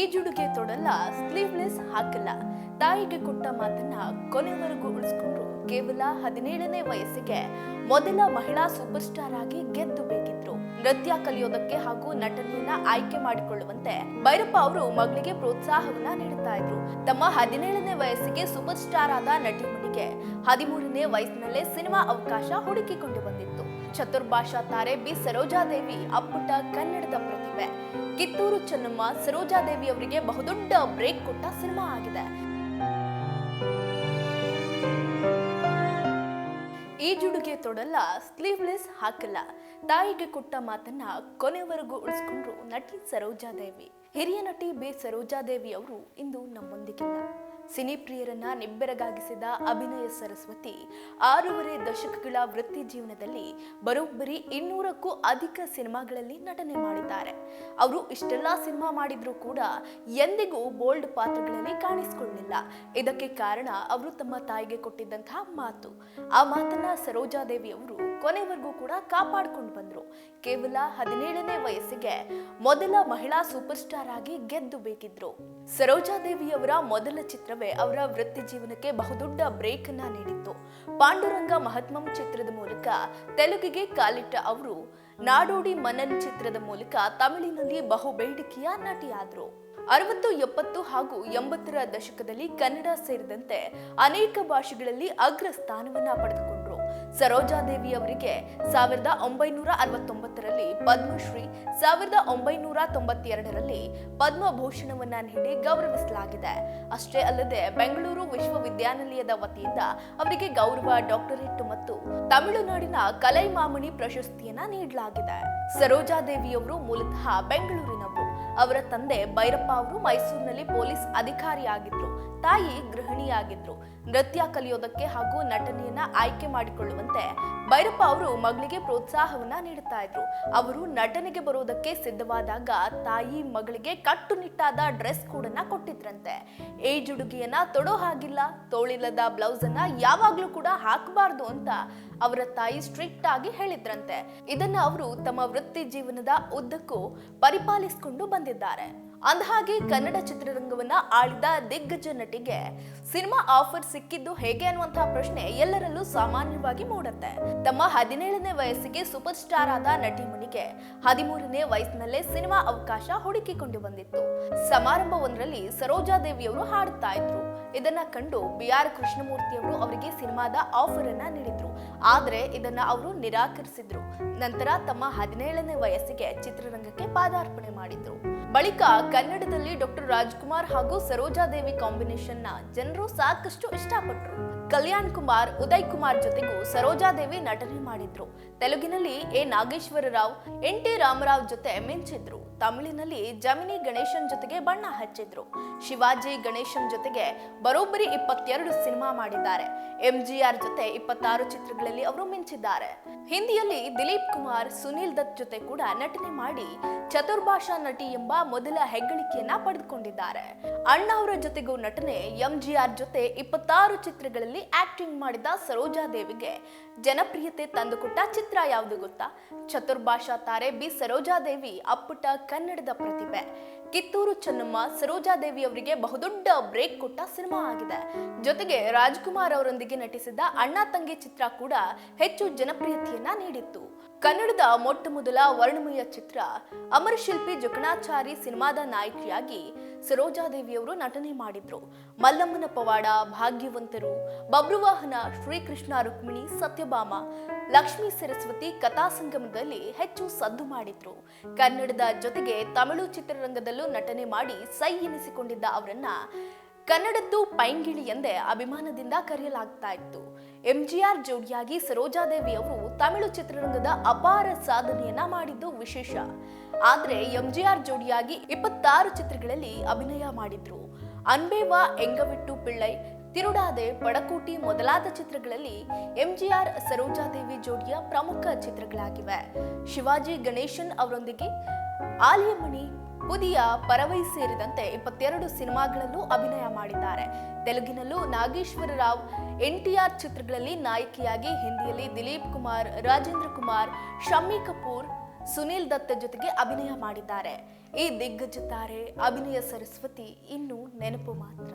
ಈಜುಡುಗೆ ತೊಡಲ್ಲ sleeveless ಹಾಕಲ್ಲ. ತಾಯಿಗೆ ಕೊಟ್ಟ ಮಾತನ್ನ ಕೊನೆವರೆಗೂ ಉಳಿಸ್ಕೊಂಡ್ರು ಕೇವಲ ಹದಿನೇಳನೇ ವಯಸ್ಸಿಗೆ ಮೊದಲ ಮಹಿಳಾ ಸೂಪರ್ ಸ್ಟಾರ್ ಆಗಿ ಗೆದ್ದು ಬೇಕಿದ್ರು ನೃತ್ಯ ಕಲಿಯೋದಕ್ಕೆ ಹಾಗೂ ನಟನೆಯನ್ನ ಆಯ್ಕೆ ಮಾಡಿಕೊಳ್ಳುವಂತೆ ಭೈರಪ್ಪ ಅವರು ಮಗಳಿಗೆ ಪ್ರೋತ್ಸಾಹವನ್ನ ನೀಡುತ್ತಾ ಇದ್ರು. ತಮ್ಮ ಹದಿನೇಳನೇ ವಯಸ್ಸಿಗೆ ಸೂಪರ್ ಸ್ಟಾರ್ ಆದ ನಟಿಮಣಿಗೆ ಹದಿಮೂರನೇ ವಯಸ್ಸಿನಲ್ಲೇ ಸಿನಿಮಾ ಅವಕಾಶ ಹುಡುಕಿಕೊಂಡು ಬಂದಿತ್ತು. ಚತುರ್ಭಾಷಾ ತಾರೆ ಬಿ. ಸರೋಜಾದೇವಿ, ಅಪ್ಪುಟ ಕನ್ನಡದ ಪ್ರತಿಭೆ ಕಿತ್ತೂರು ಚೆನ್ನಮ್ಮ, ಸರೋಜಾದೇವಿ ಅವರಿಗೆ ಬಹುದೊಡ್ಡ ಬ್ರೇಕ್ ಕೊಟ್ಟ ಸಿನಿಮಾ ಆಗಿದೆ. ಈಜುಡುಗೆ ತೊಡಲ್ಲ, ಸ್ಲೀವ್ಲೆಸ್ ಹಾಕಲ್ಲ. ತಾಯಿಗೆ ಕೊಟ್ಟ ಮಾತನ್ನ ಕೊನೆವರೆಗೂ ಉಳಿಸ್ಕೊಂಡ್ರು ನಟಿ ಸರೋಜಾದೇವಿ. ಹಿರಿಯ ನಟಿ ಬಿ. ಸರೋಜಾದೇವಿ ಅವರು ಇಂದು ನಮ್ಮೊಂದಿಗಿಲ್ಲ. ಸಿನಿ ಪ್ರಿಯರನ್ನ ನಿಬ್ಬೆರಗಾಗಿಸಿದ ಅಭಿನಯ ಸರಸ್ವತಿ, ಆರೂವರೆ ದಶಕಗಳ ವೃತ್ತಿ ಜೀವನದಲ್ಲಿ ಬರೋಬ್ಬರಿ ಇನ್ನೂರಕ್ಕೂ ಅಧಿಕ ಸಿನಿಮಾಗಳಲ್ಲಿ ನಟನೆ ಮಾಡಿದ್ದಾರೆ. ಅವರು ಇಷ್ಟೆಲ್ಲ ಸಿನಿಮಾ ಮಾಡಿದ್ರೂ ಕೂಡ ಎಂದಿಗೂ ಬೋಲ್ಡ್ ಪಾತ್ರಗಳಲ್ಲಿ ಕಾಣಿಸಿಕೊಳ್ಳಲಿಲ್ಲ. ಇದಕ್ಕೆ ಕಾರಣ ಅವರು ತಮ್ಮ ತಾಯಿಗೆ ಕೊಟ್ಟಿದ್ದಂತಹ ಮಾತು. ಆ ಮಾತನ್ನ ಸರೋಜಾದೇವಿ ಅವರು ಕೊನೆವರೆಗೂ ಕೂಡ ಕಾಪಾಡಿಕೊಂಡು ಬಂದರು. ಕೇವಲ ಹದಿನೇಳನೇ ವಯಸ್ಸಿಗೆ ಮೊದಲ ಮಹಿಳಾ ಸೂಪರ್ ಸ್ಟಾರ್ ಆಗಿ ಗೆದ್ದು ಬೇಕಿದ್ರು. ಸರೋಜಾದೇವಿಯವರ ಮೊದಲ ಚಿತ್ರವೇ ಅವರ ವೃತ್ತಿ ಜೀವನಕ್ಕೆ ಬಹುದೊಡ್ಡ ಬ್ರೇಕ್ ಅನ್ನ ನೀಡಿತ್ತು. ಪಾಂಡುರಂಗ ಮಹಾತ್ಮಂ ಚಿತ್ರದ ಮೂಲಕ ತೆಲುಗಿಗೆ ಕಾಲಿಟ್ಟ ಅವರು, ನಾಡೋಡಿ ಮನನ್ ಚಿತ್ರದ ಮೂಲಕ ತಮಿಳಿನಲ್ಲಿ ಬಹು ಬೇಡಿಕೆಯ ನಟಿಯಾದರು. ಅರವತ್ತು, ಎಪ್ಪತ್ತು ಹಾಗೂ ಎಂಬತ್ತರ ದಶಕದಲ್ಲಿ ಕನ್ನಡ ಸೇರಿದಂತೆ ಅನೇಕ ಭಾಷೆಗಳಲ್ಲಿ ಅಗ್ರ ಸ್ಥಾನವನ್ನ ಪಡೆದುಕೊಂಡ್ರು. ಸರೋಜಾದೇವಿ ಅವರಿಗೆ ಸಾವಿರದ ಒಂಬೈನೂರ ಅರವತ್ತೊಂಬತ್ತರಲ್ಲಿ ಪದ್ಮಶ್ರೀ, ಸಾವಿರದ ಒಂಬೈನೂರ ತೊಂಬತ್ತೆರಡರಲ್ಲಿ ಪದ್ಮಭೂಷಣವನ್ನ ನೀಡಿ ಗೌರವಿಸಲಾಗಿದೆ. ಅಷ್ಟೇ ಅಲ್ಲದೆ ಬೆಂಗಳೂರು ವಿಶ್ವವಿದ್ಯಾನಿಲಯದ ವತಿಯಿಂದ ಅವರಿಗೆ ಗೌರವ, ಡಾಕ್ಟರೇಟ್ ಮತ್ತು ತಮಿಳುನಾಡಿನ ಕಲೈಮಾಮಣಿ ಪ್ರಶಸ್ತಿಯನ್ನ ನೀಡಲಾಗಿದೆ. ಸರೋಜಾದೇವಿಯವರು ಮೂಲತಃ ಬೆಂಗಳೂರಿನವರು. ಅವರ ತಂದೆ ಭೈರಪ್ಪ ಅವರು ಮೈಸೂರಿನಲ್ಲಿ ಪೊಲೀಸ್ ಅಧಿಕಾರಿಯಾಗಿದ್ರು, ತಾಯಿ ಗೃಹಿಣಿಯಾಗಿದ್ರು. ನೃತ್ಯ ಕಲಿಯೋದಕ್ಕೆ ಹಾಗೂ ನಟನೆಯನ್ನ ಆಯ್ಕೆ ಮಾಡಿಕೊಳ್ಳುವಂತೆ ಭೈರಪ್ಪ ಅವರು ಮಗಳಿಗೆ ಪ್ರೋತ್ಸಾಹವನ್ನ ನೀಡುತ್ತಾ ಇದ್ರು. ಅವರು ನಟನೆಗೆ ಬರೋದಕ್ಕೆ ಸಿದ್ಧವಾದಾಗ ತಾಯಿ ಮಗಳಿಗೆ ಕಟ್ಟುನಿಟ್ಟಾದ ಡ್ರೆಸ್ ಕೋಡನ್ನ ಕೊಟ್ಟಿದ್ರಂತೆ. ಏಜ್ ಹುಡುಗಿಯನ್ನ ತೊಡೋ ಹಾಗಿಲ್ಲ, ತೋಳಿಲ್ಲದ ಬ್ಲೌಸ್ ಅನ್ನ ಯಾವಾಗ್ಲೂ ಕೂಡ ಹಾಕಬಾರ್ದು ಅಂತ ಅವರ ತಾಯಿ ಸ್ಟ್ರಿಕ್ಟ್ ಆಗಿ ಹೇಳಿದ್ರಂತೆ. ಇದನ್ನ ಅವರು ತಮ್ಮ ವೃತ್ತಿ ಜೀವನದ ಉದ್ದಕ್ಕೂ ಪರಿಪಾಲಿಸಿಕೊಂಡು ಬಂದಿದ್ದಾರೆ. ಅಂದಹಾಗೆ ಕನ್ನಡ ಚಿತ್ರರಂಗವನ್ನ ಆಳಿದ ದಿಗ್ಗಜ ನಟಿಗೆ ಸಿನಿಮಾ ಆಫರ್ ಸಿಕ್ಕಿದ್ದು ಹೇಗೆ ಅನ್ನುವಂತಹ ಪ್ರಶ್ನೆ ಎಲ್ಲರಲ್ಲೂ ಸಾಮಾನ್ಯವಾಗಿ ಮೂಡುತ್ತೆ. ತಮ್ಮ ಹದಿನೇಳನೇ ವಯಸ್ಸಿಗೆ ಸೂಪರ್ ಸ್ಟಾರ್ ಆದ ನಟಿ ನಟಿಮಣಿಗೆ ಹದಿಮೂರನೇ ವಯಸ್ಸಿನಲ್ಲೇ ಸಿನಿಮಾ ಅವಕಾಶ ಹುಡುಕಿಕೊಂಡು ಬಂದಿತ್ತು. ಸಮಾರಂಭವೊಂದರಲ್ಲಿ ಸರೋಜಾದೇವಿಯವರು ಹಾಡುತ್ತಾ ಇದ್ರು. ಇದನ್ನ ಕಂಡು ಬಿ ಆರ್ ಕೃಷ್ಣಮೂರ್ತಿ ಅವರು ಅವರಿಗೆ ಸಿನಿಮಾದ ಆಫರ್ ಅನ್ನ ನೀಡಿದ್ರು. ಆದ್ರೆ ಇದನ್ನ ಅವರು ನಿರಾಕರಿಸಿದ್ರು. ನಂತರ ತಮ್ಮ ಹದಿನೇಳನೇ ವಯಸ್ಸಿಗೆ ಚಿತ್ರರಂಗಕ್ಕೆ ಪಾದಾರ್ಪಣೆ ಮಾಡಿದ್ರು. ಬಳಿಕ ಕನ್ನಡದಲ್ಲಿ ಡಾಕ್ಟರ್ ರಾಜ್ಕುಮಾರ್ ಹಾಗೂ ಸರೋಜಾದೇವಿ ಕಾಂಬಿನೇಷನ್ನ ಜನರು ಸಾಕಷ್ಟು ಇಷ್ಟಪಟ್ಟರು ಕಲ್ಯಾಣ್ ಕುಮಾರ್, ಉದಯ್ ಕುಮಾರ್ ಜೊತೆಗೂ ಸರೋಜಾದೇವಿ ನಟನೆ ಮಾಡಿದ್ರು. ತೆಲುಗಿನಲ್ಲಿ A Nageswara Rao, N T Ramarao ಜೊತೆ ಮಿಂಚಿದ್ರು. ತಮಿಳಿನಲ್ಲಿ ಜಮಿನಿ ಗಣೇಶನ್ ಜೊತೆಗೆ ಬಣ್ಣ ಹಚ್ಚಿದ್ರು. ಶಿವಾಜಿ ಗಣೇಶನ್ ಜೊತೆಗೆ ಬರೋಬ್ಬರಿ ಇಪ್ಪತ್ತೆರಡು ಸಿನಿಮಾ ಮಾಡಿದ್ದಾರೆ. ಎಂಜಿಆರ್ ಜೊತೆ ಇಪ್ಪತ್ತಾರು ಚಿತ್ರಗಳಲ್ಲಿ ಅವರು ಮಿಂಚಿದ್ದಾರೆ. ಹಿಂದಿಯಲ್ಲಿ ದಿಲೀಪ್ ಕುಮಾರ್, ಸುನೀಲ್ ದತ್ ಜೊತೆ ಕೂಡ ನಟನೆ ಮಾಡಿ ಚತುರ್ಭಾಷಾ ನಟಿ ಎಂಬ ಮೊದಲ ಹೆಗ್ಗಳಿಕೆಯನ್ನ ಪಡೆದುಕೊಂಡಿದ್ದಾರೆ. ಅಣ್ಣ ಅವರ ಜೊತೆಗೂ ನಟನೆ, ಎಂಜಿಆರ್ ಜೊತೆ ಇಪ್ಪತ್ತಾರು ಚಿತ್ರಗಳಲ್ಲಿ ಆಕ್ಟಿಂಗ್ ಮಾಡಿದ ಸರೋಜಾದೇವಿಗೆ ಜನಪ್ರಿಯತೆ ತಂದುಕೊಟ್ಟ ಚಿತ್ರ ಯಾವುದು ಗೊತ್ತಾ? ಚತುರ್ಭಾಷಾ ತಾರೆ ಬಿ ಸರೋಜಾದೇವಿ ಅಪ್ಪುಟ ಕನ್ನಡದ ಪ್ರತಿಭೆ. ಕಿತ್ತೂರು ಚೆನ್ನಮ್ಮ ಸರೋಜಾದೇವಿ ಅವರಿಗೆ ಬಹುದೊಡ್ಡ ಬ್ರೇಕ್ ಕೊಟ್ಟ ಸಿನಿಮಾ ಆಗಿದೆ. ಜೊತೆಗೆ ರಾಜ್ಕುಮಾರ್ ಅವರೊಂದಿಗೆ ನಟಿಸಿದ ಅಣ್ಣ ತಂಗಿ ಚಿತ್ರ ಕೂಡ ಹೆಚ್ಚು ಜನಪ್ರಿಯತೆಯನ್ನ ನೀಡಿತ್ತು. ಕನ್ನಡದ ಮೊಟ್ಟ ಮೊದಲ ವರ್ಣಮಯ ಚಿತ್ರ ಅಮರಶಿಲ್ಪಿ ಜಕಣಾಚಾರಿ ಸಿನಿಮಾದ ನಾಯಕಿಯಾಗಿ ಸರೋಜಾದೇವಿಯವರು ನಟನೆ ಮಾಡಿದ್ರು. ಮಲ್ಲಮ್ಮನ ಪವಾಡ, ಭಾಗ್ಯವಂತರು, ಬಬ್ರುವಾಹನ, ಶ್ರೀಕೃಷ್ಣ ರುಕ್ಮಿಣಿ, ಸತ್ಯಭಾಮ, ಲಕ್ಷ್ಮೀ ಸರಸ್ವತಿ ಕಥಾ ಸಂಗಮದಲ್ಲಿ ಹೆಚ್ಚು ಸದ್ದು ಮಾಡಿದ್ರು. ಕನ್ನಡದ ಜೊತೆಗೆ ತಮಿಳು ಚಿತ್ರರಂಗದಲ್ಲೂ ನಟನೆ ಮಾಡಿ ಸೈ ಎನಿಸಿಕೊಂಡಿದ್ದ ಅವರನ್ನ ಕನ್ನಡದ್ದು ಪೈಂಗಿಳಿ ಎಂದೇ ಅಭಿಮಾನದಿಂದ ಕರೆಯಲಾಗ್ತಾ ಇತ್ತು. ಎಂಜಿಆರ್ ಜೋಡಿಯಾಗಿ ಸರೋಜಾದೇವಿ ಅವರು ತಮಿಳು ಚಿತ್ರರಂಗದ ಅಪಾರ ಸಾಧನೆಯನ್ನ ಮಾಡಿದ್ದು ವಿಶೇಷ. ಆದ್ರೆ ಎಂಜಿಆರ್ ಜೋಡಿಯಾಗಿ ಇಪ್ಪತ್ತಾರು ಚಿತ್ರಗಳಲ್ಲಿ ಅಭಿನಯ ಮಾಡಿದ್ರು. ಅನ್ಬೇವಾ ಎಂಗವಿಟ್ಟು ಪಿಳ್ಳೈ, ತಿರುಡಾದೆ, ಪಡಕೋಟಿ ಮೊದಲಾದ ಚಿತ್ರಗಳಲ್ಲಿ ಎಂಜಿಆರ್ ಸರೋಜಾದೇವಿ ಜೋಡಿಯ ಪ್ರಮುಖ ಚಿತ್ರಗಳಾಗಿವೆ. ಶಿವಾಜಿ ಗಣೇಶನ್ ಅವರೊಂದಿಗೆ ಆಲಿಯಮಣಿ ಪುದಿಯ ಪರವೈ ಸೇರಿದಂತೆ ಇಪ್ಪತ್ತೆರಡು ಸಿನಿಮಾಗಳಲ್ಲೂ ಅಭಿನಯ ಮಾಡಿದ್ದಾರೆ. ತೆಲುಗಿನಲ್ಲೂ ನಾಗೇಶ್ವರ ರಾವ್ ಎನ್ಟಿಆರ್ ಚಿತ್ರಗಳಲ್ಲಿ ನಾಯಕಿಯಾಗಿ, ಹಿಂದಿಯಲ್ಲಿ ದಿಲೀಪ್ ಕುಮಾರ್, ರಾಜೇಂದ್ರ ಕುಮಾರ್ ಶಮ್ಮಿ ಕಪೂರ್, ಸುನೀಲ್ ದತ್ತ ಜೊತೆಗೆ ಅಭಿನಯ ಮಾಡಿದ್ದಾರೆ. ಈ ದಿಗ್ಗಜ ತಾರೆ ಅಭಿನಯ ಸರಸ್ವತಿ ಇನ್ನೂ ನೆನಪು ಮಾತ್ರ.